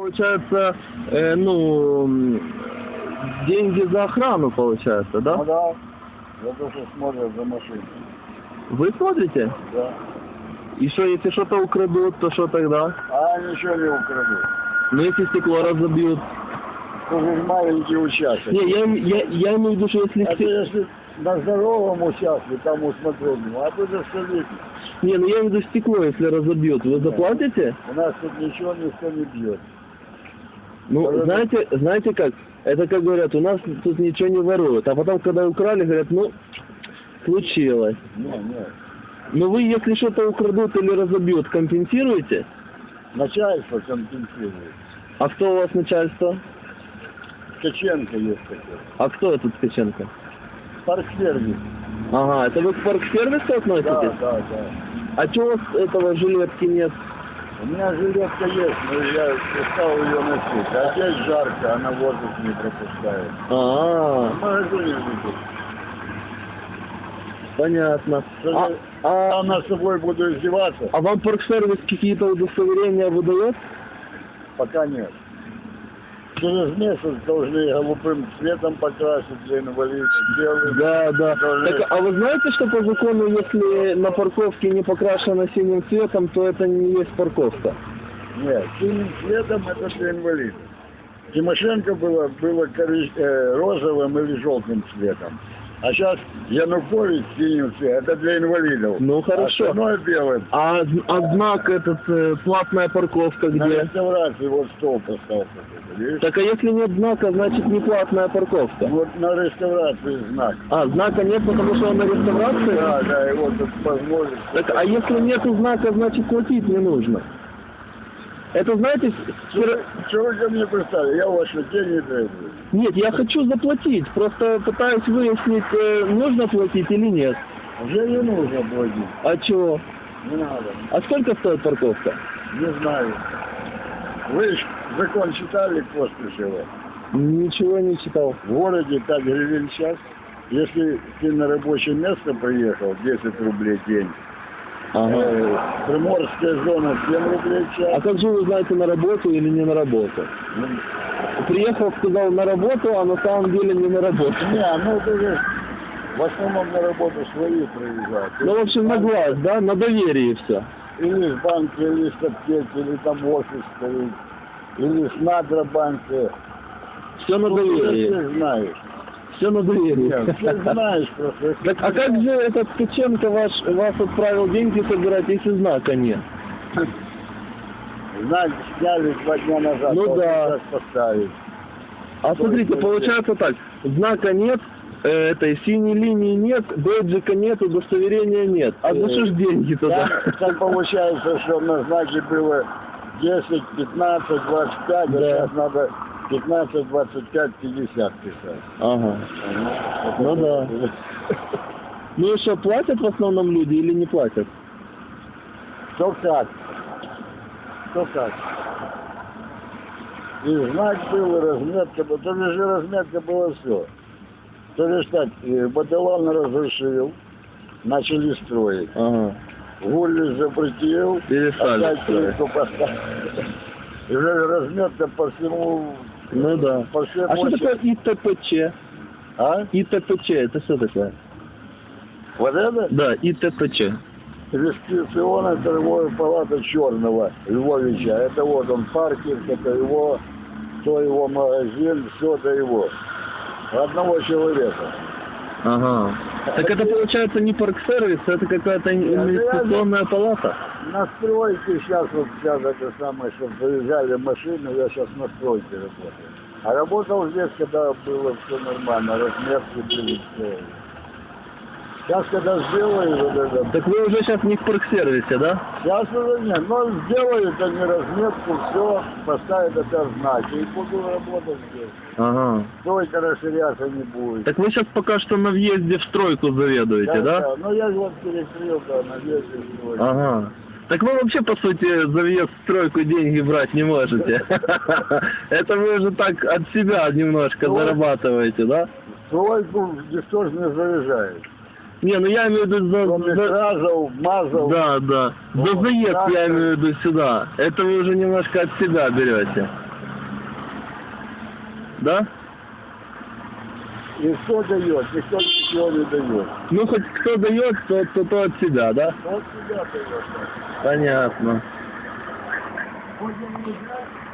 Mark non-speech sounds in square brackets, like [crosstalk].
Получается, э, ну, деньги за охрану, получается, да? Ну да, за то, что смотрят за машиной. Вы смотрите? Да. И что, если что-то украдут, то что тогда? А ничего не украдут. Ну, если стекло разобьют. Это же маленький участок. Не, я, я, я имею в виду, что если... Это сте- если на здоровом участке, там усмотреть, ну, а тут же все видно. Не, ну я имею в виду стекло, если разобьют, вы заплатите? У нас тут ничего никто не бьет. Ну, Да-да-да. знаете, знаете как? Это как говорят, у нас тут ничего не воруют. А потом, когда украли, говорят, ну, случилось. Не, не. Но вы, если что-то украдут или разобьют, компенсируете? Начальство компенсирует. А кто у вас начальство? Ткаченко есть такой. А кто этот Ткаченко? Парк-сервис. Ага, это вы к парк-сервису относитесь? Да, да, да. А чего у вас этого жилетки нет? У меня жилетка есть, но я устал ее носить. А здесь жарко, она воздух не пропускает. А, В магазине видишь. понятно. А, а, А на собой буду издеваться? а вам парк-сервис какие-то удостоверения выдает? Пока нет. Через месяц должны голубым цветом покрасить для инвалидов, белым. Да, да. Должны- Так, а вы знаете, что по закону, если на парковке не покрашено синим цветом, то это не есть парковка? Нет, синим цветом это для инвалидов. Тимошенко было, было корич- э, розовым или желтым цветом. А сейчас Янукович цветом, это для инвалидов. Ну, хорошо. А остальное белым. А, а знак этот, э, платная парковка На где? реставрации вот стол поставил. Видишь? Так а если нет знака, значит не платная парковка. Вот на реставрации знак. А, знака нет, потому что он на реставрации? Да, да, его тут позволит. Так, а если нет знака, значит платить не нужно. Это, знаете, Что, что вы ко мне пристали? Я ваши деньги требую. нет, я хочу заплатить, просто пытаюсь выяснить, э, нужно платить или нет. Уже не нужно платить. А чего? Не надо. А сколько стоит парковка? Не знаю. Вы закон читали Костышева? Ничего не читал. В городе 5 гривен час. Если ты на рабочее место приехал, 10 рублей день. Ага. Э, Приморская зона 7 рублей в А час. как же вы знаете, на работу или не на работу? Приехал, сказал на работу, а на самом деле не на работу. Не, ну это же в основном на работу свои приезжают. Ну, в общем, на глаз, да, на доверие все. Или с банка, или с аптеки, или там в офис стоит. Или с Нагробанка. Все на Ну, ты знаешь. Все на знаешь просто. Так, а как же этот Ткаченко ваш, вас отправил деньги собирать, если знака нет? Знак сняли два дня назад. Ну да. Поставить. А смотрите, получается так, знака нет, э, этой синей линии нет, бейджика нет, удостоверения нет. А за что ж деньги Там, тогда? там получается, что на знаке было 10, 15, 25, а Да. сейчас надо 15, 25, 50 писать. Ага. Ну да. Ну и что, платят в основном люди или не платят? Кто как? Кто как? И знак был, и разметка была. То же разметка было все. То лишь так, батальон разрешил, начали строить. Ага. Гулли запретил, Перестали опять строить. поставил. И уже разметка по всему, Ну да. по всей А что такое ИТПЧ? А? ИТПЧ, это что такое? Вот это? Да, ИТПЧ. Регистрационная торговая палата Черного Львовича. Это вот он, паркинг, это его, то его магазин, все это его. Одного человека. Ага. Так это получается не парк-сервис, это какая-то инвестиционная палата? На стройке сейчас вот сейчас это самое, что заезжали машины, я сейчас на стройке работаю. А работал здесь, когда было все нормально, разметки были все. Сейчас, когда сделают вот это, Так вы уже сейчас не в парк-сервисе, да? Сейчас уже нет, но сделают они разметку, все, поставят опять знаки и буду работать здесь. Ага. Стройка расширяться не будет. Так вы сейчас пока что на въезде в стройку заведуете, да? Ну я же вот перекрыл, да, на весь стройку. Ага. Так вы вообще, по сути, за въезд в стройку деньги брать не можете. [laughs] Это вы уже так от себя немножко Ну, зарабатываете, да? Стройку никто же не заезжает. Не, ну я имею в виду... За, Помнишь, мазал. Да, да. Вот, за заезд так, я имею в виду сюда. Это вы уже немножко от себя берете. Да? И кто дает, и кто ничего не дает. Ну, хоть кто дает, то, то, то от себя, да? От себя дает. Понятно. Будем играть.